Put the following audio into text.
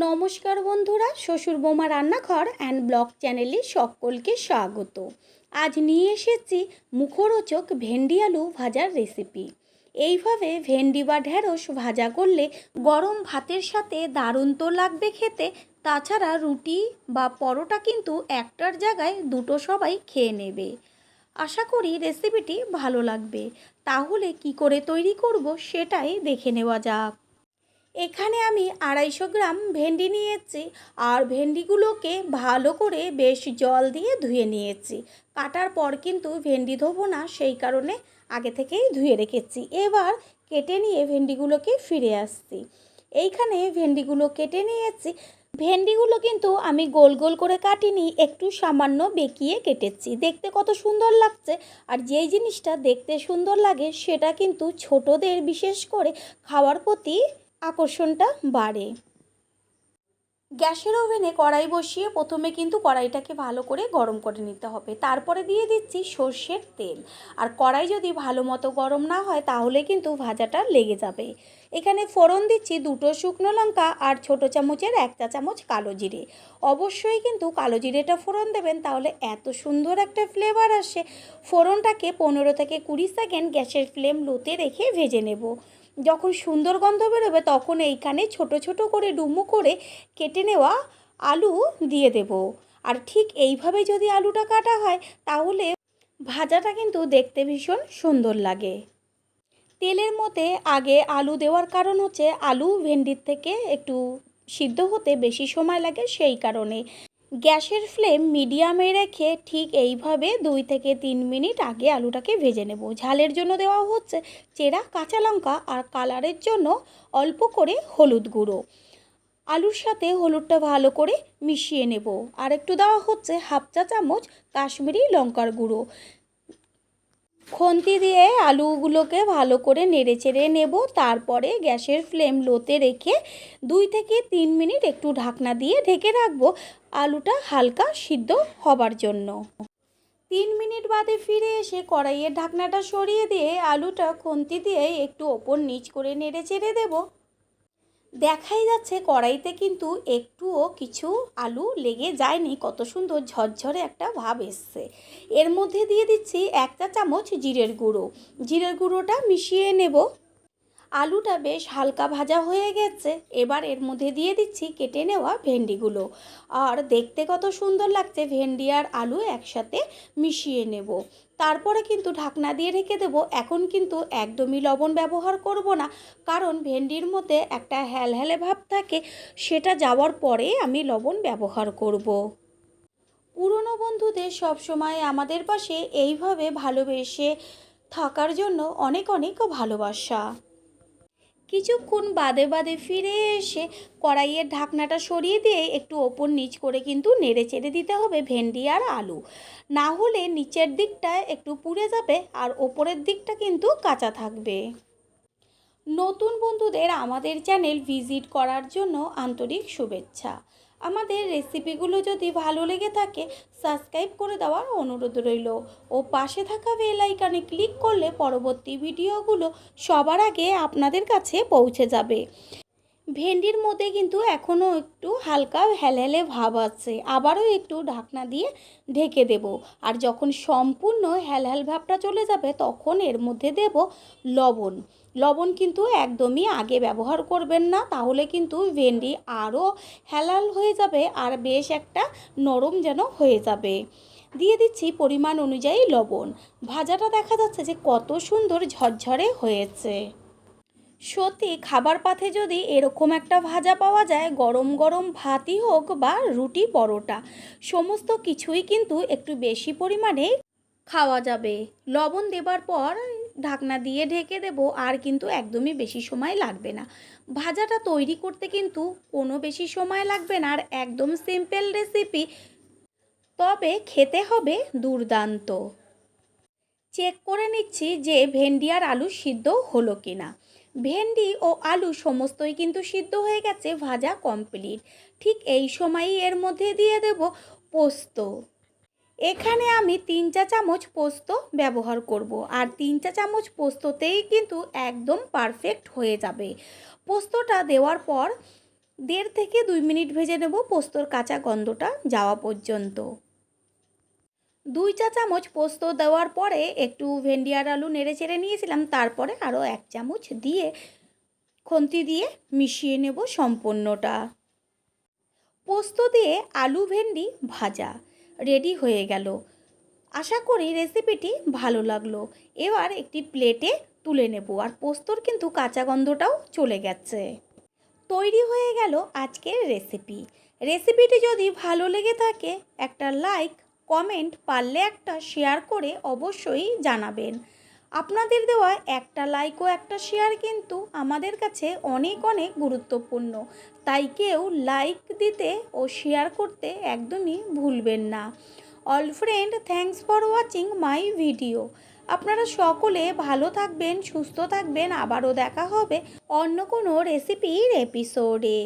নমস্কার বন্ধুরা, শ্বশুর বোমা রান্নাঘর অ্যান্ড ব্লগ চ্যানেলে সকলকে স্বাগত। আজ নিয়ে এসেছি মুখরোচক ভেন্ডি আলু ভাজার রেসিপি এইভাবে ভেন্ডি বা ঢ্যাঁড়স ভাজা করলে গরম ভাতের সাথে দারুণ তো লাগবে খেতে, তাছাড়া রুটি বা পরোটা কিন্তু একটার জায়গায় দুটো সবাই খেয়ে নেবে। আশা করি রেসিপিটি ভালো লাগবে। তাহলে কি করে তৈরি করব সেটাই দেখে নেওয়া যাক। এখানে আমি আড়াইশো গ্রাম ভেন্ডি নিয়েছি আর ভেন্ডিগুলোকে ভালো করে বেশ জল দিয়ে ধুয়ে নিয়েছি। কাটার পর কিন্তু ভেন্ডি ধোবো না, সেই কারণে আগে থেকেই ধুয়ে রেখেছি। এবার কেটে নিয়ে ভেন্ডিগুলোকে ফিরে আসছি। এইখানে ভেন্ডিগুলো কেটে নিয়েছি। ভেন্ডিগুলো কিন্তু আমি গোল গোল করে কাটিনি, একটু সামান্য বেঁকিয়ে কেটেছি। দেখতে কত সুন্দর লাগছে আর যেই জিনিসটা দেখতে সুন্দর লাগে সেটা কিন্তু ছোটদের বিশেষ করে খাওয়ার প্রতি আকর্ষণটা বাড়ে। গ্যাসের ওভেনে কড়াই বসিয়ে প্রথমে কিন্তু কড়াইটাকে ভালো করে গরম করে নিতে হবে। তারপরে দিয়ে দিচ্ছি সর্ষের তেল। আর কড়াই যদি ভালো মতো গরম না হয়, তাহলে কিন্তু ভাজাটা লেগে যাবে। এখানে ফোড়ন দিচ্ছি দুটো শুকনো লঙ্কা আর ছোট চামচের এক চা চামচ কালো জিরে। অবশ্যই কিন্তু কালো জিরেটা ফোড়ন দেবেন, তাহলে এত সুন্দর একটা ফ্লেভার আসে। ফোড়নটাকে পনেরো থেকে কুড়ি সেকেন্ড গ্যাসের ফ্লেম লোতে রেখে ভেজে নেব। যখন সুন্দর গন্ধ বেরোবে তখন এইখানে ছোট ছোট করে ডুমু করে কেটে নেওয়া আলু দিয়ে দেব। আর ঠিক এইভাবে যদি আলুটা কাটা হয়, তাহলে ভাজাটা কিন্তু দেখতে ভীষণ সুন্দর লাগে। তেলের মধ্যে আগে আলু দেওয়ার কারণ হচ্ছে, আলু ভেন্ডির থেকে একটু সিদ্ধ হতে বেশি সময় লাগে, সেই কারণে। গ্যাসের ফ্লেম মিডিয়ামে রেখে ঠিক এইভাবে দুই থেকে তিন মিনিট আগে আলুটাকে ভেজে নেব। ঝালের জন্য দেওয়া হচ্ছে চেরা, কাঁচা লঙ্কা আর কালারের জন্য অল্প করে হলুদ গুঁড়ো। আলুর সাথে হলুদটা ভালো করে মিশিয়ে নেব। আর একটু দেওয়া হচ্ছে হাফ চা চামচ কাশ্মীরি লঙ্কার গুঁড়ো। খন্তি দিয়ে আলুগুলোকে ভালো করে নেড়ে চেড়ে নেব। তারপরে গ্যাসের ফ্লেম লোতে রেখে দুই থেকে তিন মিনিট একটু ঢাকনা দিয়ে ঢেকে রাখব। আলুটা হালকা সিদ্ধ হবার জন্য। তিন মিনিট বাদে ফিরে এসে কড়াইয়ের ঢাকনাটা সরিয়ে দিয়ে আলুটা খন্তি দিয়ে একটু ওপর নিচ করে নেড়ে চেড়ে দেবো। দেখাই যাচ্ছে কড়াইতে কিন্তু একটুও কিছু আলু লেগে যায়নি। কত সুন্দর ঝরঝরে একটা ভাব এসছে। এর মধ্যে দিয়ে দিচ্ছি একটা চামচ জিরের গুঁড়ো। জিরের গুঁড়োটা মিশিয়ে নেব। আলুটা বেশ হালকা ভাজা হয়ে গেছে। এবার এর মধ্যে দিয়ে দিচ্ছি কেটে নেওয়া ভেন্ডিগুলো। আর দেখতে কত সুন্দর লাগছে ভেন্ডি আর আলু একসাথে মিশিয়ে নেব। তারপরে কিন্তু ঢাকনা দিয়ে রেখে দেবো। এখন কিন্তু একদমই লবণ ব্যবহার করব না। কারণ ভেন্ডির মধ্যে একটা হ্যালহ্যালে ভাব থাকে, সেটা যাওয়ার পরে আমি লবণ ব্যবহার করব। পুরনো বন্ধুদের সবসময় আমাদের পাশে এইভাবে ভালোবেসে থাকার জন্য অনেক অনেক ভালোবাসা। কিছুক্ষণ বাদে বাদে ফিরে এসে কড়াইয়ের ঢাকনাটা সরিয়ে দিয়ে একটু ওপর নিচ করে কিন্তু নেড়ে চেড়ে দিতে হবে ভেন্ডি আর আলু। না হলে নিচের দিকটা একটু পুড়ে যাবে আর ওপরের দিকটা কিন্তু কাঁচা থাকবে। নতুন বন্ধুদের আমাদের চ্যানেল ভিজিট করার জন্য আন্তরিক শুভেচ্ছা। আমাদের রেসিপিগুলো যদি ভালো লেগে থাকে সাবস্ক্রাইব করে দেওয়ার অনুরোধ রইল। ও পাশে থাকা বেল আইকানে ক্লিক করলে পরবর্তী ভিডিওগুলো সবার আগে আপনাদের কাছে পৌঁছে যাবে। ভেন্ডির মধ্যে কিন্তু এখনও একটু হালকা হেলহেলে ভাব আছে। আবারও একটু ঢাকনা দিয়ে ঢেকে দেব। আর যখন সম্পূর্ণ হেলহেল ভাবটা চলে যাবে, তখন এর মধ্যে দেব লবণ। লবণ কিন্তু একদমই আগে ব্যবহার করবেন না, তাহলে কিন্তু ভেন্ডি আরও হেলাল হয়ে যাবে আর বেশ একটা নরম যেন হয়ে যাবে। দিয়ে দিচ্ছি পরিমাণ অনুযায়ী লবণ। ভাজাটা দেখা যাচ্ছে যে কত সুন্দর ঝরঝরে হয়েছে। সত্যি, খাবার পাথে যদি এরকম একটা ভাজা পাওয়া যায়, গরম গরম ভাতই হোক বা রুটি পরোটা, সমস্ত কিছুই কিন্তু একটু বেশি পরিমাণে খাওয়া যাবে। লবণ দেবার পর ঢাকনা দিয়ে ঢেকে দেব, আর কিন্তু একদমই বেশি সময় লাগবে না। ভাজাটা তৈরি করতে কিন্তু কোনো বেশি সময় লাগবে না, আর একদম সিম্পল রেসিপি তবে খেতে হবে দুর্দান্ত। চেক করে নিচ্ছি যে ভেন্ডি আর আলু সিদ্ধ হলো কিনা। ভেন্ডি ও আলু সমস্তই কিন্তু সিদ্ধ হয়ে গেছে ভাজা কমপ্লিট। ঠিক এই সময়ই এর মধ্যে দিয়ে দেব পোস্ত। এখানে আমি তিন চা চামচ পোস্ত ব্যবহার করব আর তিন চা চামচ পোস্ততেই কিন্তু একদম পারফেক্ট হয়ে যাবে। পোস্তটা দেওয়ার পর দেড় থেকে দুই মিনিট ভেজে নেব পোস্তর কাঁচা গন্ধটা যাওয়া পর্যন্ত। দুই চা চামচ পোস্ত দেওয়ার পরে একটু ভেন্ডি আর আলু নেড়ে চেড়ে নিয়েছিলাম, তারপরে আরও এক চামচ দিয়ে খুন্তি দিয়ে মিশিয়ে নেব সম্পূর্ণটা। পোস্ত দিয়ে আলু ভেন্ডি ভাজা, রেডি হয়ে গেল। আশা করি রেসিপিটি ভালো লাগল। এবার একটি প্লেটে তুলে নেব, আর পোস্তর কিন্তু কাঁচা গন্ধটাও চলে গেছে। তৈরি হয়ে গেল আজকের রেসিপি। রেসিপিটি যদি ভালো লেগে থাকে, একটা লাইক কমেন্ট পারলে একটা শেয়ার করে অবশ্যই জানাবেন। আপনাদের দেওয়া একটা লাইক ও একটা শেয়ার কিন্তু আমাদের কাছে অনেক অনেক গুরুত্বপূর্ণ। তাই কেউ লাইক দিতে ও শেয়ার করতে একদমই ভুলবেন না। All friend thanks for watching my video আপনারা সকলে ভালো থাকবেন, সুস্থ থাকবেন। আবারও দেখা হবে অন্য কোনো রেসিপির এপিসোডে